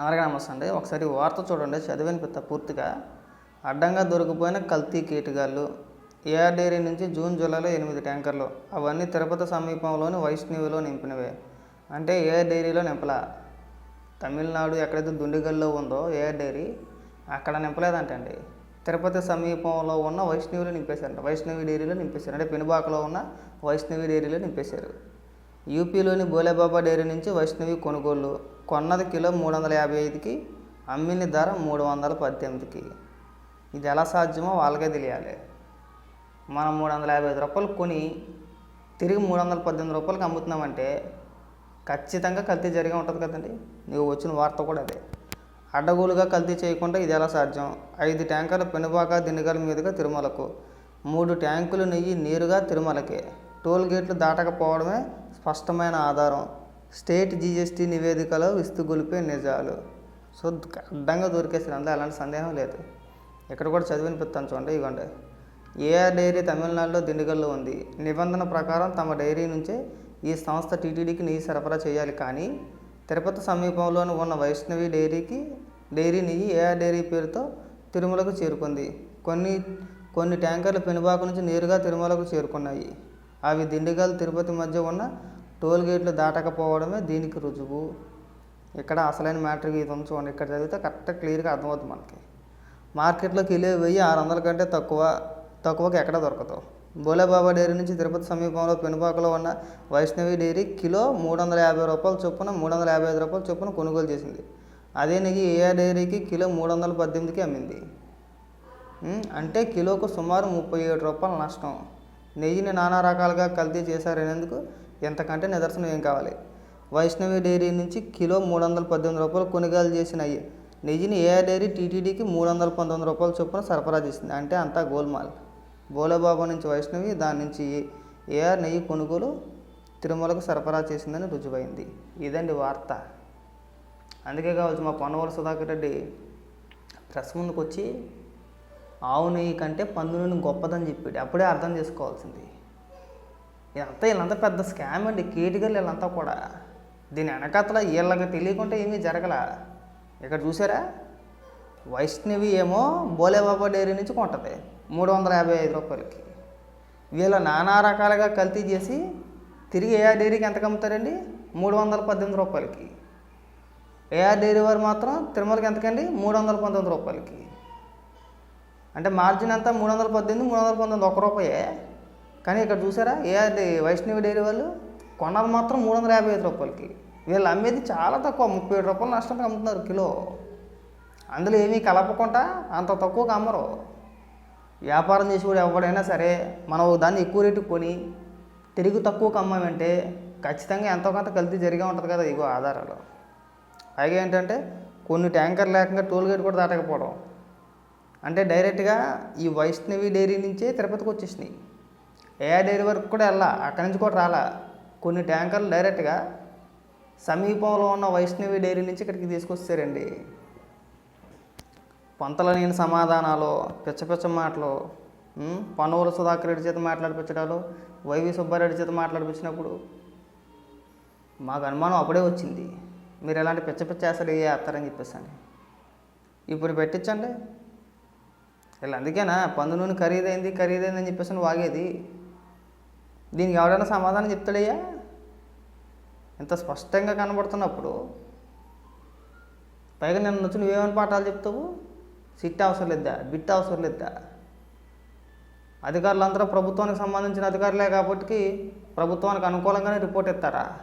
అందరికీ నమస్తే అండి. ఒకసారి వార్త చూడండి చదివిన పిత్త పూర్తిగా. అడ్డంగా దొరికిపోయిన కల్తీ కీటకాలు ఏఆర్ డైరీ నుంచి జూన్ జూలైలో ఎనిమిది ట్యాంకర్లు. అవన్నీ తిరుపతి సమీపంలోని వైష్ణవిలో నింపినవే. అంటే ఏఆర్ డైరీలో నింపలా. తమిళనాడు ఎక్కడైతే దుండిగల్లో ఉందో ఏఆర్ డైరీ అక్కడ నింపలేదంటండి. తిరుపతి సమీపంలో ఉన్న వైష్ణవిలో నింపేశారంట. వైష్ణవి డైరీలో నింపేశారు. అంటే పెనుబాకలో ఉన్న వైష్ణవి డైరీలో నింపేశారు. యూపీలోని బోలేబాబా డైరీ నుంచి వైష్ణవి కొనుగోలు కొన్నది కిలో మూడు వందల యాభై ఐదుకి అమ్మిన ధర మూడు వందల పద్దెనిమిదికి. ఇది ఎలా సాధ్యమో వాళ్ళకే తెలియాలి. మనం మూడు వందల యాభై ఐదు రూపాయలు కొని తిరిగి మూడు వందల పద్దెనిమిది రూపాయలకి అమ్ముతున్నామంటే ఖచ్చితంగా కల్తీ జరిగి ఉంటుంది కదండి. నీవు వచ్చిన వార్త కూడా అదే. అడ్డగోలుగా కల్తీ చేయకుండా ఇది ఎలా సాధ్యం? ఐదు ట్యాంకర్ల పెనుబాక దినుగల మీదుగా తిరుమలకు మూడు ట్యాంకులు నెయ్యి నేరుగా తిరుమలకే. టోల్ గేట్లు దాటకపోవడమే స్పష్టమైన ఆధారం. స్టేట్ జీఎస్టీ నివేదికలో విస్తుగొలిపే నిజాలు. సో అడ్డంగా దొరికేసారు అందులో అలాంటి సందేహం లేదు. ఇక్కడ కూడా చదివినిపిస్తాను చూడండి ఇవ్వండి ఏఆర్ డైరీ తమిళనాడులో దిండుగల్లో ఉంది. నిబంధన ప్రకారం తమ డైరీ నుంచే ఈ సంస్థ టీటీడీకి నెయ్యి సరఫరా చేయాలి కానీ తిరుపతి సమీపంలోని ఉన్న వైష్ణవి డైరీకి డైరీ నెయ్యి ఏఆర్ డైరీ పేరుతో తిరుమలకు చేరుకుంది. కొన్ని కొన్ని ట్యాంకర్లు పెనుబాకు నుంచి నేరుగా తిరుమలకు చేరుకున్నాయి. అవి దిండుగల్ తిరుపతి మధ్య ఉన్న టోల్ గేట్లు దాటకపోవడమే దీనికి రుజువు. ఇక్కడ అసలైన మ్యాటర్ ఇది ఉంది చూడండి. ఇక్కడ చదివితే కరెక్ట్ క్లియర్గా అర్థమవుతుంది మనకి. మార్కెట్లో కిలో వెయ్యి ఆరు వందల కంటే తక్కువ తక్కువకి ఎక్కడ దొరకదు. బోలేబాబా డైరీ నుంచి తిరుపతి సమీపంలో పెనుపాకలో ఉన్న వైష్ణవి డైరీ కిలో మూడు వందల యాభై రూపాయల చొప్పున మూడు వందల యాభై ఐదు రూపాయల చొప్పున కొనుగోలు చేసింది. అదే నెయ్యి ఏఆర్ డైరీకి కిలో మూడు వందల పద్దెనిమిదికి అమ్మింది. అంటే కిలోకు సుమారు ముప్పై ఏడు రూపాయల నష్టం. నెయ్యిని నానా రకాలుగా కల్తీ చేశారనేందుకు ఎంతకంటే నిదర్శనం ఏం కావాలి? వైష్ణవి డైరీ నుంచి కిలో మూడు వందల పద్దెనిమిది రూపాయలు కొనుగోలు చేసినాయి. నిజిని ఏఆర్ డైరీ టీటీడీకి మూడు వందల పంతొమ్మిది రూపాయల చొప్పున సరఫరా చేసింది? అంటే అంతా గోల్మాల్. బోలేబాబా నుంచి వైష్ణవి దాని నుంచి ఏఆర్ నెయ్యి కొనుగోలు తిరుమలకు సరఫరా చేసిందని రుజువైంది. ఇదండి వార్త. అందుకే కావచ్చు మా పొన్నవల సుధాకర్ రెడ్డి ప్రెస్ ముందుకు వచ్చి ఆవు నెయ్యి కంటే పందు నూనె గొప్పదని చెప్పాడు. అప్పుడే అర్థం చేసుకోవాల్సింది. ఇదంతా వీళ్ళంతా పెద్ద స్కామ్ అండి. కేటికల్ వీళ్ళంతా కూడా. దీని వెనకతల వీళ్ళకి తెలియకుండా ఏమీ జరగల. ఇక్కడ చూసారా? వైష్ణవి ఏమో బోలేబాబా డైరీ నుంచి కొంటది. మూడు వందల యాభై ఐదు రూపాయలకి. వీళ్ళ నానా రకాలుగా కల్తీ చేసి తిరిగి ఏఆర్ డైరీకి ఎంతకు అమ్ముతారండి మూడు వందల పద్దెనిమిది రూపాయలకి. ఏఆర్ డైరీ వారు మాత్రం తిరుమలకి ఎంతకండి? మూడు వందల పంతొమ్మిది రూపాయలకి. అంటే మార్జిన్ అంతా మూడు వందల పద్దెనిమిది మూడు వందల పంతొమ్మిది ఒక రూపాయే. కానీ ఇక్కడ చూసారా? ఏ అది వైష్ణవి డైరీ వాళ్ళు కొన్నది మాత్రం మూడు వందల యాభై ఐదు రూపాయలకి. వీళ్ళు అమ్మేది చాలా తక్కువ ముప్పై ఏడు రూపాయలు నష్టంతో అమ్ముతున్నారు కిలో. అందులో ఏమీ కలపకుండా అంత తక్కువకు అమ్మరు. వ్యాపారం చేసి కూడా ఎవడైనా సరే మనం దాన్ని ఎక్కువ రేటుకి కొని తిరిగి తక్కువకు అమ్మామంటే ఖచ్చితంగా ఎంతో కొంత కల్తీ జరిగే ఉంటుంది కదా ఇగో ఆధారాలు. పైగా ఏంటంటే కొన్ని ట్యాంకర్ లేకుండా టోల్ గేట్ కూడా దాటకపోవడం. అంటే డైరెక్ట్గా ఈ వైష్ణవి డైరీ నుంచే తిరుపతికి వచ్చేసినాయి. ఏ డైరీ వరకు కూడా వెళ్ళా అక్కడి నుంచి కూడా రాలా. కొన్ని ట్యాంకర్లు డైరెక్ట్గా సమీపంలో ఉన్న వైష్ణవి డైరీ నుంచి ఇక్కడికి తీసుకొస్తారండి పొంతల నేను సమాధానాలు పిచ్చ పిచ్చ మాటలు పనువుల సుధాకర్ రెడ్డి చేత మాట్లాడిపించడాలు వైవి సుబ్బారెడ్డి చేత మాట్లాడిపించినప్పుడు మాకు అనుమానం అప్పుడే వచ్చింది. మీరు ఎలాంటి పిచ్చ పిచ్చ అసలు వేస్తారని చెప్పేసాను. ఇప్పుడు పెట్టించండి. ఇలా అందుకేనా పందు నూనె ఖరీదైంది ఖరీదైంది అని చెప్పేసి అని వాగేది. దీనికి ఎవరైనా సమాధానం చెప్తాడయ్యా? ఇంత స్పష్టంగా కనబడుతున్నప్పుడు పైగా నిన్న వచ్చి ఏమైనా పాఠాలు చెప్తావు? సిట్ అవసరం లేదా? బిట్ అవసరం లేదా? అధికారులందరూ ప్రభుత్వానికి సంబంధించిన అధికారులే కాబట్టి ప్రభుత్వానికి అనుకూలంగానే రిపోర్ట్ ఇస్తారా?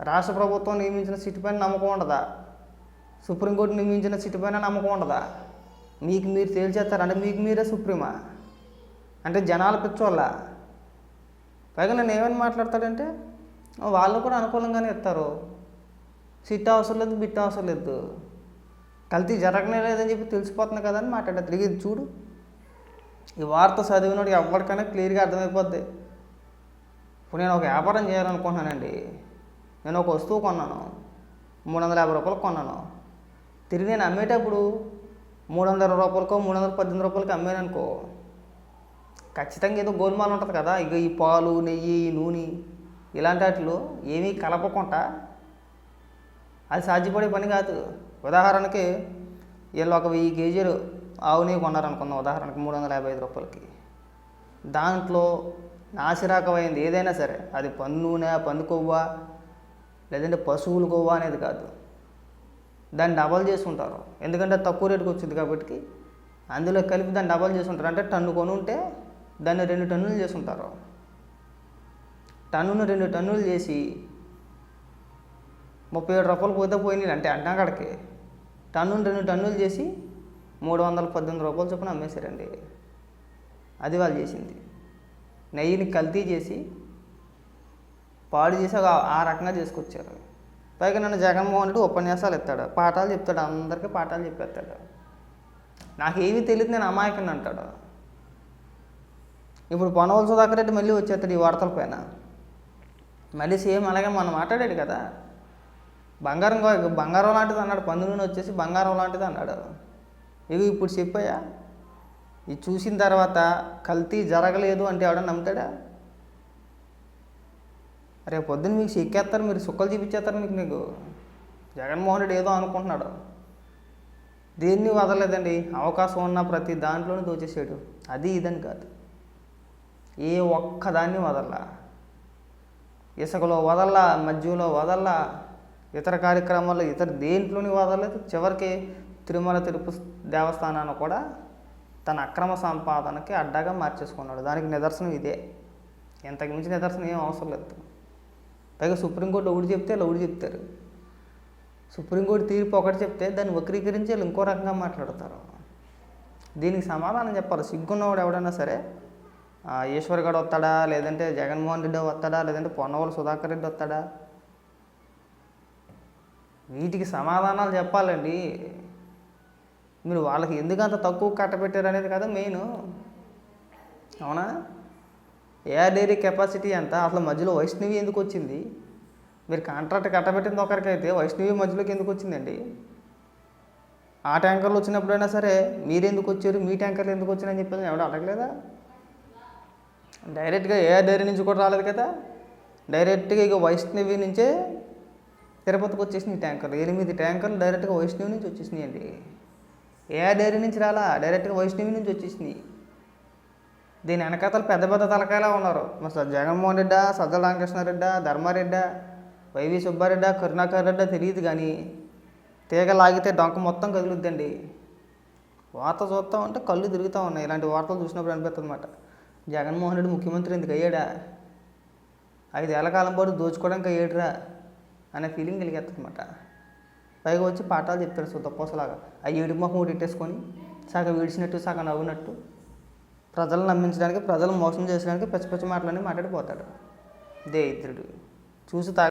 రాష్ట్ర ప్రభుత్వం నియమించిన సిట్ పైన నమ్మకం ఉండదా? సుప్రీంకోర్టు నియమించిన సిట్ పైన నమ్మకం ఉండదా? మీకు మీరు తేల్చేస్తారు? అంటే మీకు మీరే సుప్రీమా? అంటే జనాల పిచ్చోళ్ళ? పైగా నేను ఏమని మాట్లాడతాడంటే వాళ్ళు కూడా అనుకూలంగానే ఇస్తారు. సిట్ అవసరం లేదు బిట్ అవసరం లేదు. కల్తీ జరగనే లేదని చెప్పి తెలిసిపోతుంది కదా అని మాట్లాడారు తిరిగి చూడు. ఈ వార్త చదివినోడికి ఎవరికైనా క్లియర్గా అర్థమైపోద్ది. ఇప్పుడు నేను ఒక వ్యాపారం చేయాలనుకుంటున్నానండి. నేను ఒక వస్తువు కొన్నాను. మూడు వందల యాభై రూపాయలకు కొన్నాను. తిరిగి నేను అమ్మేటప్పుడు మూడు వందల రూపాయలకో మూడు వందల పద్దెనిమిది రూపాయలకి అమ్మాను అనుకో ఖచ్చితంగా ఏదో గోల్మాల్ ఉంటుంది కదా ఇక ఈ పాలు నెయ్యి నూనె ఇలాంటి వాటిలో ఏమీ కలపకుండా అది సాధ్యపడే పని కాదు. ఉదాహరణకి వీళ్ళు ఒక వెయ్యి కేజీలు ఆవు నెయ్యి కొన్నారనుకుందాం ఉదాహరణకి మూడు వందల యాభై ఐదు రూపాయలకి. దాంట్లో నాసిరకమైంది ఏదైనా సరే. అది పన్ను నూనె పంది కొవ్వ లేదంటే పశువుల కొవ్వ అనేది కాదు. దాన్ని డబల్ చేసుకుంటారు. ఎందుకంటే తక్కువ రేటుకి వచ్చింది కాబట్టి అందులో కలిపి దాన్ని డబల్ చేసుకుంటారు. అంటే టన్ను కొని ఉంటే దాన్ని రెండు టన్నులు చేసుకుంటారు. టన్నును రెండు టన్నులు చేసి ముప్పై ఏడు రూపాయలు పోతే పోయినాయి అంటే అడ్డాకడికి టన్నును రెండు టన్నులు చేసి మూడు వందల పద్దెనిమిది రూపాయలు చొప్పున అమ్మేశారండి. అది వాళ్ళు చేసింది. నెయ్యిని కల్తీ చేసి పాడు చేసి ఒక- ఆ రకంగా చేసుకొచ్చారు. పైగా నన్ను జగన్మోహన్ రెడ్డి ఉపన్యాసాలు ఇస్తాడు. పాఠాలు చెప్తాడు. అందరికీ పాఠాలు చెప్పేస్తాడు. ఏమీ తెలియదు నేను అమాయకుని అంటాడు. ఇప్పుడు పొనవల సుధాకర్ రెడ్డి మళ్ళీ వచ్చేస్తాడు ఈ వార్తల పైన. మళ్ళీ సేమ్ అలాగే మనం మాట్లాడాడు కదా. బంగారం బంగారం లాంటిది అన్నాడు. పందు వచ్చేసి బంగారం లాంటిది అన్నాడు. ఇవి ఇప్పుడు చెప్పాయా ఇది చూసిన తర్వాత కల్తీ జరగలేదు అంటే ఎవడన్నా నమ్ముతాడా? రేపు పొద్దున్న మీకు ఎక్కేస్తారు మీరు సుక్కలు చూపించేస్తారు మీకు నీకు. జగన్మోహన్ రెడ్డి ఏదో అనుకుంటున్నాడు. దేన్ని వదలలేదండి. అవకాశం ఉన్న ప్రతి దాంట్లోనూ దోచేసాడు. అది ఇదని కాదు. ఏ ఒక్కదాన్ని వదల్లా? ఇసుకలో వదల్లా? మధ్యలో వదల్లా? ఇతర కార్యక్రమాల్లో ఇతర దేంట్లోని వదలలేదు? చివరికి తిరుమల తిరుపతి దేవస్థానాన్ని కూడా తన అక్రమ సంపాదనకి అడ్డాగా మార్చేసుకున్నాడు. దానికి నిదర్శనం ఇదే. ఇంతకు మించి నిదర్శనం ఏం అవసరం లేదు. పైగా సుప్రీంకోర్టు ఒకటి చెప్తే ఒకటి చెప్తారు. సుప్రీంకోర్టు తీర్పు ఒకటి చెప్తే దాన్ని వక్రీకరించి వీళ్ళు ఇంకో రకంగా మాట్లాడతారు. దీనికి సమాధానం చెప్పాలి. సిగ్గున్నవాడు ఎవడైనా సరే ఈశ్వర్ గడ్ వస్తాడా? లేదంటే జగన్మోహన్ రెడ్డి వస్తాడా? లేదంటే పొన్నవోలు సుధాకర్ రెడ్డి వస్తాడా? వీటికి సమాధానాలు చెప్పాలండి. మీరు వాళ్ళకి ఎందుకు అంత తక్కువ కట్టబెట్టారు అనేది కదా మెయిన్. అవునా? ఏఆర్ డైరీ కెపాసిటీ ఎంత? అసలు మధ్యలో వైష్ణవి ఎందుకు వచ్చింది? మీరు కాంట్రాక్ట్ కట్టబెట్టింది ఒకరికైతే వైష్ణవి మధ్యలోకి ఎందుకు వచ్చిందండి? ఆ ట్యాంకర్లు వచ్చినప్పుడైనా సరే మీరెందుకు వచ్చారు? మీ ట్యాంకర్లు ఎందుకు వచ్చారని చెప్పేసి ఎవడో అడగలేదా? డైరెక్ట్గా ఏ డైరీ నుంచి కూడా రాలేదు కదా. డైరెక్ట్గా ఇక వైష్ణవి నుంచే తిరుపతికి వచ్చేసినాయి ట్యాంకర్లు. ఎనిమిది ట్యాంకర్లు డైరెక్ట్గా వైష్ణవి నుంచి వచ్చేసినాయి అండి ఏ డైరీ నుంచి రాలా? డైరెక్ట్గా వైష్ణవి నుంచి వచ్చేసినాయి. దీని వెనకాతలు పెద్ద పెద్ద తలకాయలా ఉన్నారు. మరి జగన్మోహన్ రెడ్డా సజ్జల రామకృష్ణారెడ్డ ధర్మారెడ్డ వైవి సుబ్బారెడ్డ కరుణాకర్ రెడ్డ తెలియదు కానీ తీగ లాగితే డొంక మొత్తం కదులుద్దండి. వార్త చూస్తూ ఉంటే కళ్ళు తిరుగుతూ ఉన్నాయి. ఇలాంటి వార్తలు చూసినప్పుడు అనిపిస్తుంది అన్నమాట జగన్మోహన్ రెడ్డి ముఖ్యమంత్రి ఎందుకు అయ్యాడా? ఐదేళ్ళ కాలం పాటు దోచుకోవడానికి అయ్యాడురా అనే ఫీలింగ్ కలిగేస్తుందన్నమాట. పైగా వచ్చి పాఠాలు చెప్తాడు సుద్దపోసలాగా ఆ ఏడు మొహం ఒకటి ఇట్టేసుకొని సగం విడిచినట్టు సగం నవ్వునట్టు ప్రజలను నమ్మించడానికి ప్రజలు మోసం చేసడానికి పచ్చి పచ్చి మాటలన్నీ మాట్లాడిపోతాడు. దరిద్రుడు చూసి తా